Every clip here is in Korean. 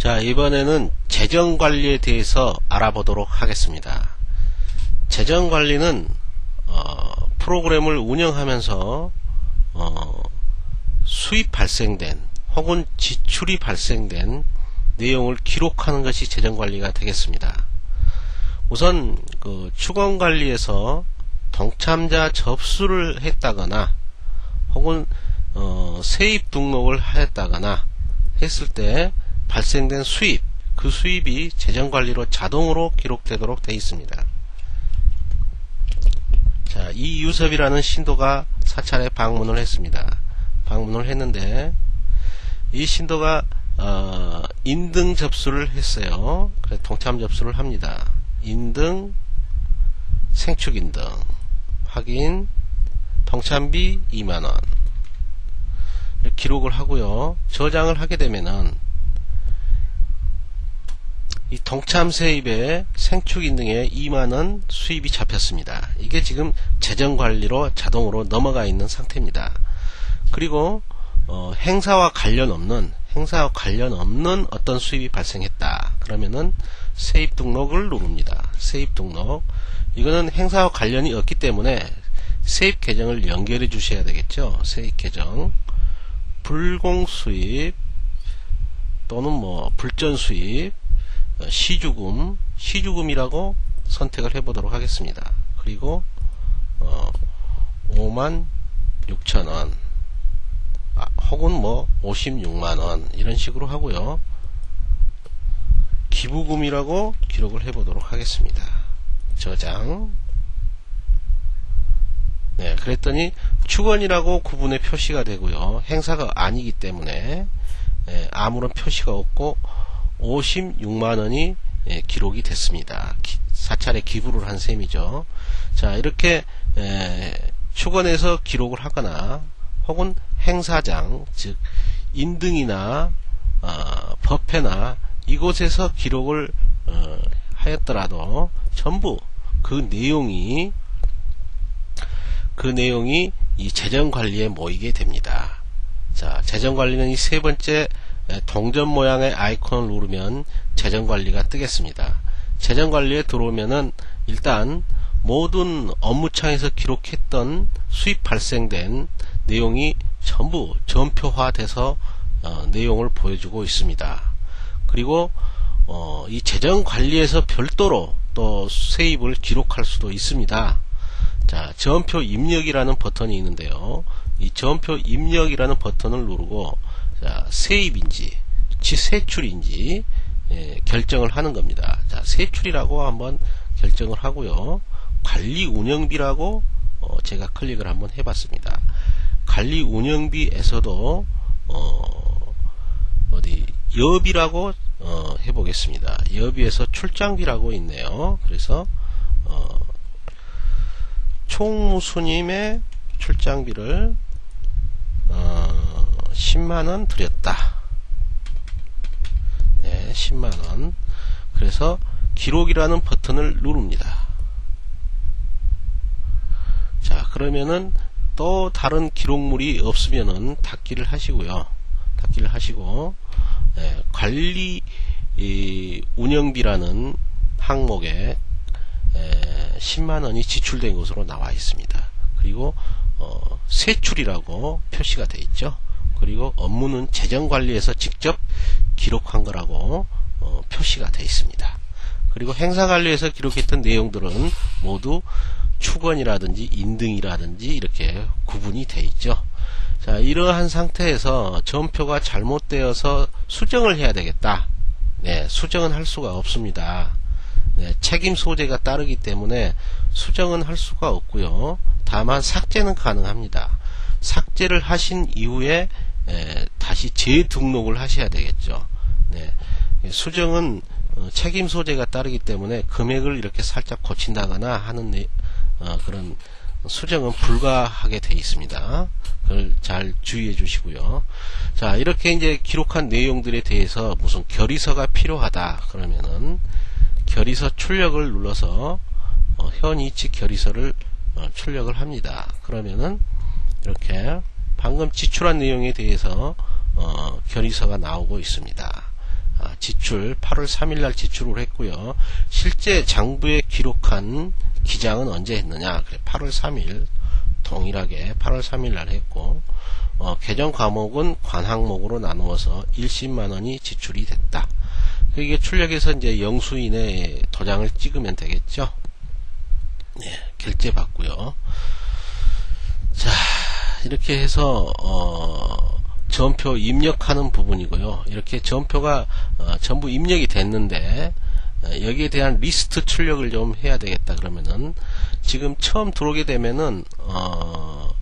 자, 이번에는 재정 관리에 대해서 알아보도록 하겠습니다. 재정 관리는 어, 프로그램을 운영하면서 어, 수입 발생된 혹은 지출이 발생된 내용을 기록하는 것이 재정 관리가 되겠습니다. 우선 그 추건 관리에서 동참자 접수를 했다거나 혹은 어, 세입 등록을 하였다거나 했을 때 발생된 수입 그 수입이 재정관리로 자동으로 기록되도록 되어 있습니다. 자, 이유섭이라는 신도가 사찰에 방문을 했습니다. 방문을 했는데 이 신도가 어, 인등 접수를 했어요. 그래 동참 접수를 합니다. 인등 생축 인등 확인 동참비 2만원 기록을 하고요. 저장을 하게 되면은 이 동참 세입에 생축 인 등에 2만원 수입이 잡혔습니다. 이게 지금 재정관리로 자동으로 넘어가 있는 상태입니다. 그리고 어, 행사와 관련 없는 행사와 관련 없는 어떤 수입이 발생했다. 그러면은 세입 등록을 누릅니다. 세입 등록. 이거는 행사와 관련이 없기 때문에 세입 계정을 연결해 주셔야 되겠죠. 세입 계정. 불공 수입 또는 뭐 불전 수입 어, 시주금 시주금이라고 선택을 해 보도록 하겠습니다. 그리고 어, 5만 6천원 아, 혹은 뭐 56만원 이런 식으로 하고요. 기부금이라고 기록을 해 보도록 하겠습니다. 저장 네, 그랬더니 축원이라고 구분의 표시가 되고요. 행사가 아니기 때문에 예, 아무런 표시가 없고 56만원이 예, 기록이 됐습니다. 기, 사찰에 기부를 한 셈이죠. 자 이렇게 예, 축원에서 기록을 하거나 혹은 행사장 즉 인등이나 어, 법회나 이곳에서 기록을 어, 하였더라도 전부 그 내용이 그 내용이 이 재정 관리에 모이게 됩니다. 자, 재정 관리는 이 세 번째 동전 모양의 아이콘을 누르면 재정 관리가 뜨겠습니다. 재정 관리에 들어오면은 일단 모든 업무창에서 기록했던 수입 발생된 내용이 전부 전표화돼서 어, 내용을 보여주고 있습니다. 그리고 어, 이 재정 관리에서 별도로 또 세입을 기록할 수도 있습니다. 자, 전표 입력이라는 버튼이 있는데요. 이 전표 입력이라는 버튼을 누르고 자, 세입인지 세출인지 예, 결정을 하는 겁니다. 자, 세출이라고 한번 결정을 하고요. 관리 운영비라고 어, 제가 클릭을 한번 해봤습니다. 관리 운영비에서도 어, 어디 여비라고 어, 해보겠습니다. 여비에서 출장비라고 있네요. 그래서 어, 총무수님의 출장비를 어, 10만원 드렸다. 네, 10만원. 그래서 기록이라는 버튼을 누릅니다. 자, 그러면은 또 다른 기록물이 없으면은 닫기를 하시고요. 닫기를 하시고, 네, 관리 운영비라는 항목에 10만원이 지출된 것으로 나와 있습니다. 그리고 어, 세출이라고 표시가 되어 있죠. 그리고 업무는 재정관리에서 직접 기록한 거라고 어, 표시가 되어 있습니다. 그리고 행사관리에서 기록했던 내용들은 모두 축원이라든지 인등이라든지 이렇게 구분이 되어 있죠. 자 이러한 상태에서 전표가 잘못되어서 수정을 해야 되겠다. 네, 수정은 할 수가 없습니다. 네, 책임 소재가 따르기 때문에 수정은 할 수가 없고요. 다만 삭제는 가능합니다. 삭제를 하신 이후에 에, 다시 재등록을 하셔야 되겠죠. 네, 수정은 어, 책임 소재가 따르기 때문에 금액을 이렇게 살짝 고친다거나 하는 네, 어, 그런 수정은 불가하게 되어 있습니다. 그걸 잘 주의해 주시고요. 자, 이렇게 이제 기록한 내용들에 대해서 무슨 결의서가 필요하다. 그러면은 결의서 출력을 눌러서 어, 현이치 결의서를 어, 출력을 합니다. 그러면은 이렇게 방금 지출한 내용에 대해서 어, 결의서가 나오고 있습니다. 아, 지출 8월 3일 날 지출을 했고요. 실제 장부에 기록한 기장은 언제 했느냐? 그래 8월 3일 동일하게 8월 3일 날 했고 어, 개정 과목은 관 항목으로 나누어서 1십만 원이 지출이 됐다. 이게 출력해서 이제 영수인에 도장을 찍으면 되겠죠. 네, 결제 받고요. 자, 이렇게 해서 어, 전표 입력하는 부분이고요. 이렇게 전표가 어, 전부 입력이 됐는데 어, 여기에 대한 리스트 출력을 좀 해야 되겠다 그러면은 지금 처음 들어오게 되면은 어,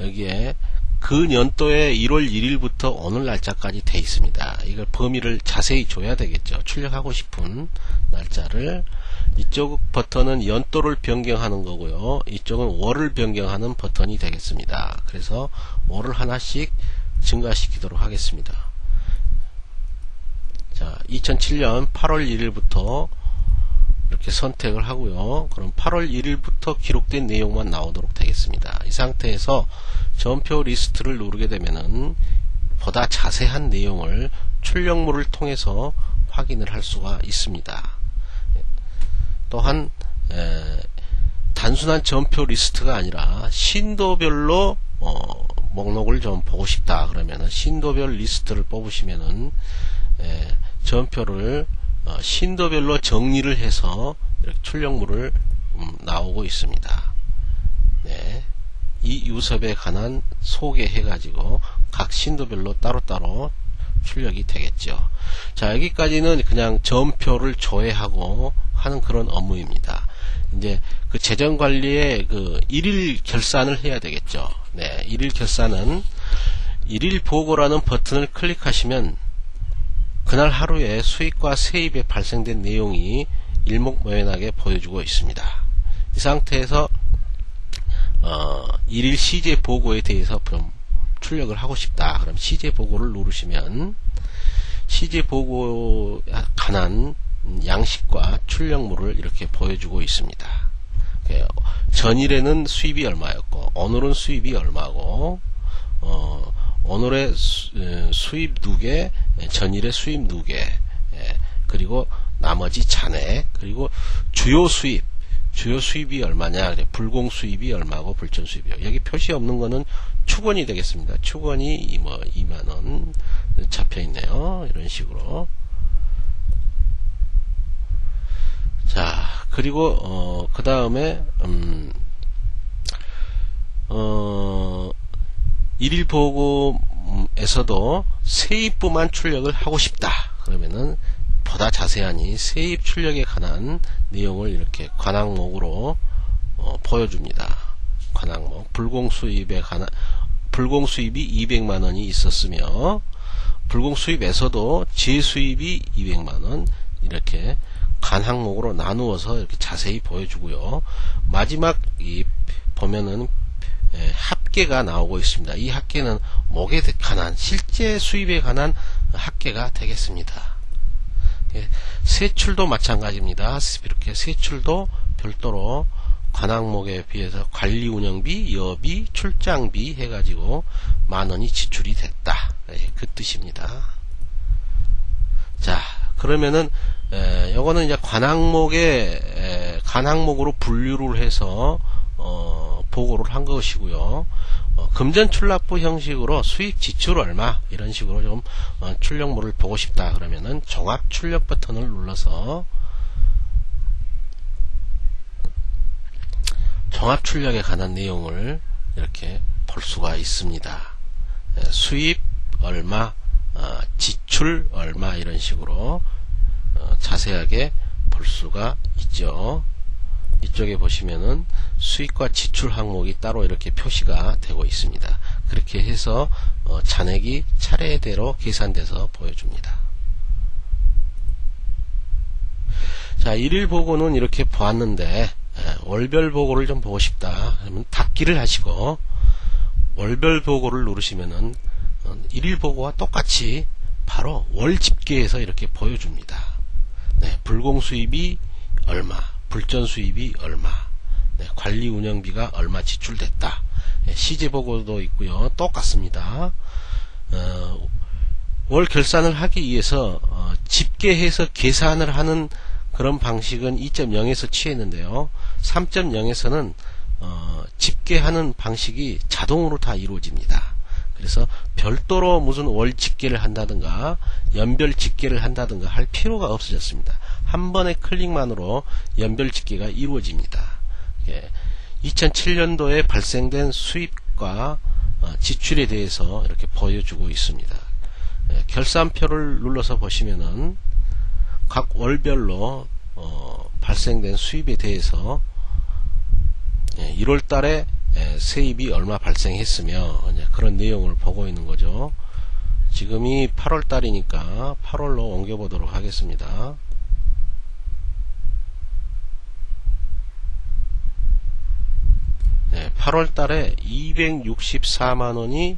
여기에 그 연도의 1월 1일부터 오늘 날짜까지 돼 있습니다. 이걸 범위를 자세히 줘야 되겠죠. 출력하고 싶은 날짜를 이쪽 버튼은 연도를 변경하는 거고요. 이쪽은 월을 변경하는 버튼이 되겠습니다. 그래서 월을 하나씩 증가시키도록 하겠습니다. 자, 2007년 8월 1일부터 이렇게 선택을 하고요. 그럼 8월 1일부터 기록된 내용만 나오도록 되겠습니다. 이 상태에서 전표 리스트를 누르게 되면은 보다 자세한 내용을 출력물을 통해서 확인을 할 수가 있습니다. 또한 에, 단순한 전표 리스트가 아니라 신도별로 어, 목록을 좀 보고 싶다 그러면은 신도별 리스트를 뽑으시면은 에, 전표를 어, 신도별로 정리를 해서 이렇게 출력물을 음, 나오고 있습니다. 네. 이 유섭에 관한 소개해 가지고 각 신도별로 따로따로 출력이 되겠죠. 자 여기까지는 그냥 전표를 조회하고 하는 그런 업무입니다. 이제 그 재정 관리의 그 일일 결산을 해야 되겠죠. 네, 일일 결산은 일일 보고라는 버튼을 클릭하시면 그날 하루에 수익과 세입에 발생된 내용이 일목요연하게 보여주고 있습니다. 이 상태에서 어, 일일 시제 보고에 대해서 좀 출력을 하고 싶다. 그럼 시제 보고를 누르시면 시제 보고에 관한 양식과 출력물을 이렇게 보여주고 있습니다. 전일에는 수입이 얼마였고 오늘은 수입이 얼마고 어, 오늘의 수, 입 누계, 전일의 수입 누계, 예, 그리고 나머지 잔액, 그리고 주요 수입, 주요 수입이 얼마냐, 불공 수입이 얼마고 불전 수입이요. 여기 표시 없는 거는 축원이 되겠습니다. 축원이 뭐 2만원 잡혀 있네요. 이런 식으로. 자, 그리고, 어, 그 다음에, 음, 어, 일일 보고에서도 세입부만 출력을 하고 싶다. 그러면은 보다 자세한 이 세입 출력에 관한 내용을 이렇게 관항목으로 어, 보여줍니다. 관항목 불공 수입에 관한 불공 수입이 200만 원이 있었으며 불공 수입에서도 재수입이 200만 원 이렇게 간 항목으로 나누어서 이렇게 자세히 보여주고요. 마지막 이 보면은 예, 합계가 나오고 있습니다. 이 합계는 목에 관한 실제 수입에 관한 합계가 되겠습니다. 예, 세출도 마찬가지입니다. 이렇게 세출도 별도로 관항목에 비해서 관리 운영비, 여비, 출장비 해가지고 만 원이 지출이 됐다. 예, 그 뜻입니다. 자, 그러면은 에, 요거는 이제 관항목에 에, 관항목으로 분류를 해서 어, 보고를 한 것이고요. 어, 금전 출납부 형식으로 수익 지출 얼마 이런 식으로 좀 어, 출력물을 보고 싶다 그러면은 종합 출력 버튼을 눌러서 종합 출력에 관한 내용을 이렇게 볼 수가 있습니다. 에, 수입 얼마, 어, 지출 얼마 이런 식으로 어, 자세하게 볼 수가 있죠. 이쪽에 보시면은 수익과 지출 항목이 따로 이렇게 표시가 되고 있습니다. 그렇게 해서 어, 잔액이 차례대로 계산돼서 보여줍니다. 자, 일일 보고는 이렇게 보았는데 월별 보고를 좀 보고 싶다. 그러면 닫기를 하시고 월별 보고를 누르시면은 어, 일일 보고와 똑같이 바로 월 집계에서 이렇게 보여줍니다. 네, 불공 수입이 얼마, 불전 수입이 얼마, 네, 관리 운영비가 얼마 지출됐다. 네, 시제 보고도 있고요. 똑같습니다. 어, 월 결산을 하기 위해서 어, 집계해서 계산을 하는 그런 방식은 2.0에서 취했는데요. 3.0에서는 어, 집계하는 방식이 자동으로 다 이루어집니다. 그래서 별도로 무슨 월 집계를 한다든가 연별 집계를 한다든가 할 필요가 없어졌습니다. 한 번의 클릭만으로 연별 집계가 이루어집니다. 예. 2007년도에 발생된 수입과 어, 지출에 대해서 이렇게 보여주고 있습니다. 예, 결산표를 눌러서 보시면은 각 월별로 어, 발생된 수입에 대해서 예, 1월 달에 예, 세입이 얼마 발생했으며 그런 내용을 보고 있는 거죠. 지금이 8월 달이니까 8월로 옮겨 보도록 하겠습니다. 네, 8월 달에 264만 원이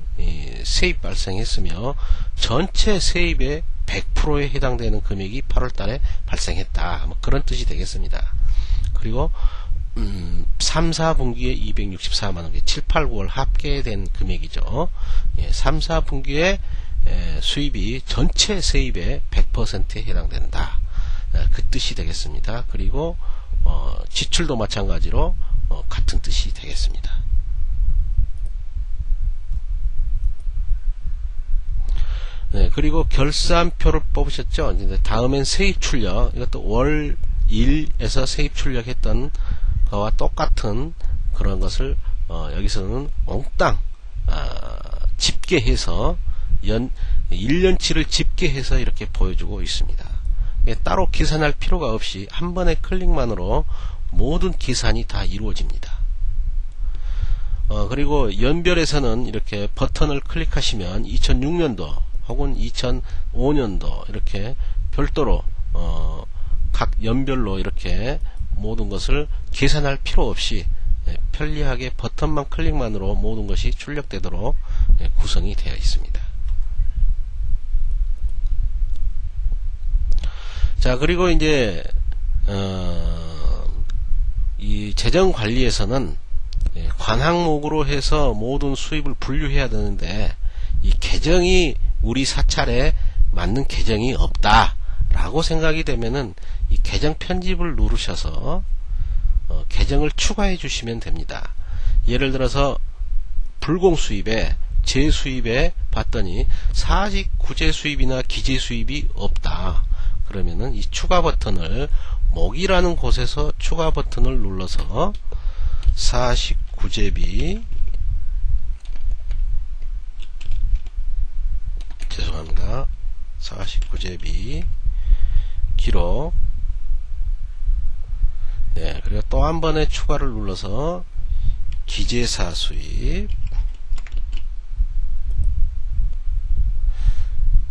세입 발생했으며 전체 세입의 100%에 해당되는 금액이 8월 달에 발생했다. 뭐 그런 뜻이 되겠습니다. 그리고 음, 3, 4분기에 264만원, 7, 8, 9월 합계된 금액이죠. 예, 3, 4분기에 에, 수입이 전체 세입의 100%에 해당된다. 에, 그 뜻이 되겠습니다. 그리고 어, 지출도 마찬가지로 어, 같은 뜻이 되겠습니다. 네, 그리고 결산표를 뽑으셨죠? 이제 다음엔 세입 출력, 이것도 월 1에서 세입 출력했던 거와 똑같은 그런 것을 어, 여기서는 몽땅 아, 집계해서 연 1년치를 집계해서 이렇게 보여주고 있습니다. 따로 계산할 필요가 없이 한 번의 클릭만으로 모든 계산이 다 이루어집니다. 어, 그리고 연별에서는 이렇게 버튼을 클릭하시면 2006년도 혹은 2005년도 이렇게 별도로 어, 각 연별로 이렇게 모든 것을 계산할 필요 없이 예, 편리하게 버튼만 클릭만으로 모든 것이 출력되도록 예, 구성이 되어 있습니다. 자 그리고 이제 어, 이 재정 관리에서는 예, 관항목으로 해서 모든 수입을 분류해야 되는데 이 계정이 우리 사찰에 맞는 계정이 없다 라고 생각이 되면은 이 계정 편집을 누르셔서 어, 계정을 추가해 주시면 됩니다. 예를 들어서 불공 수입에 재수입에 봤더니 사직 구제 수입이나 기재 수입이 없다. 그러면은 이 추가 버튼을 목이라는 곳에서 추가 버튼을 눌러서 사식 구제비 죄송합니다. 사식 구제비 기록 네, 그리고 또 한 번에 추가를 눌러서 기재사 수입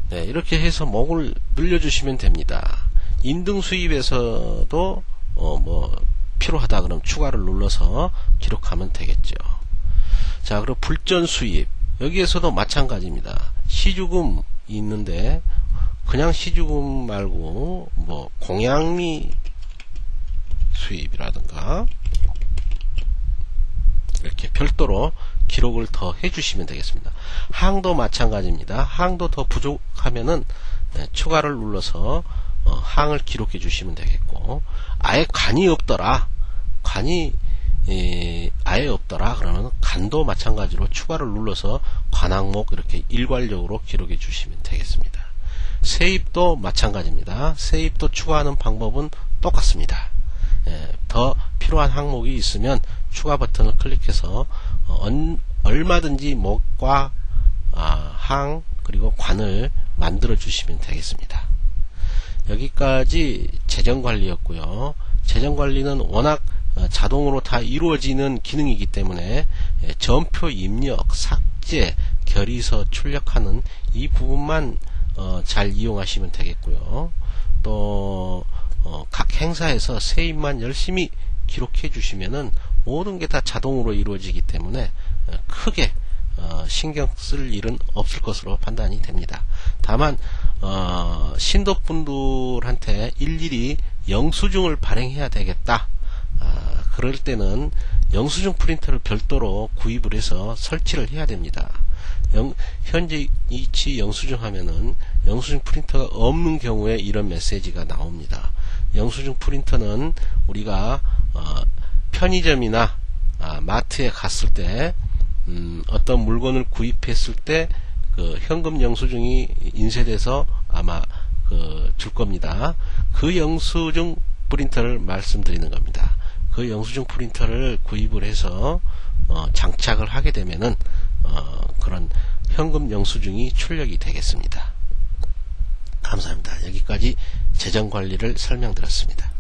네, 이렇게 해서 목을 늘려주시면 됩니다. 인등 수입에서도 어, 뭐 필요하다 그럼 추가를 눌러서 기록하면 되겠죠. 자, 그리고 불전 수입 여기에서도 마찬가지입니다. 시주금 있는데 그냥 시주금 말고 뭐 공양미 수입이라든가 이렇게 별도로 기록을 더 해주시면 되겠습니다. 항도 마찬가지입니다. 항도 더 부족하면은 네, 추가를 눌러서 어, 항을 기록해 주시면 되겠고 아예 간이 없더라 간이 에, 아예 없더라 그러면 간도 마찬가지로 추가를 눌러서 관항목 이렇게 일괄적으로 기록해 주시면 되겠습니다. 세입도 마찬가지입니다. 세입도 추가하는 방법은 똑같습니다. 예, 더 필요한 항목이 있으면 추가 버튼을 클릭해서 어, 얼마든지 목과 아, 항 그리고 관을 만들어 주시면 되겠습니다. 여기까지 재정관리였고요. 재정관리는 워낙 어, 자동으로 다 이루어지는 기능이기 때문에 예, 전표 입력, 삭제, 결의서 출력하는 이 부분만 어, 잘 이용하시면 되겠고요. 또 어, 각 행사에서 세입만 열심히 기록해 주시면은 모든 게 다 자동으로 이루어지기 때문에 어, 크게 어, 신경 쓸 일은 없을 것으로 판단이 됩니다. 다만 어, 신도분들한테 일일이 영수증을 발행해야 되겠다. 아, 그럴 때는 영수증 프린터를 별도로 구입을 해서 설치를 해야 됩니다. 영- 현재 이치 영수증 하면은 영수증 프린터가 없는 경우에 이런 메시지가 나옵니다. 영수증 프린터는 우리가 어, 편의점이나 아, 마트에 갔을 때 음, 어떤 물건을 구입했을 때 그 현금 영수증이 인쇄돼서 아마 그 줄 겁니다. 그 영수증 프린터를 말씀드리는 겁니다. 그 영수증 프린터를 구입을 해서 어, 장착을 하게 되면은 어, 그런 현금 영수증이 출력이 되겠습니다. 감사합니다. 여기까지 재정 관리를 설명드렸습니다.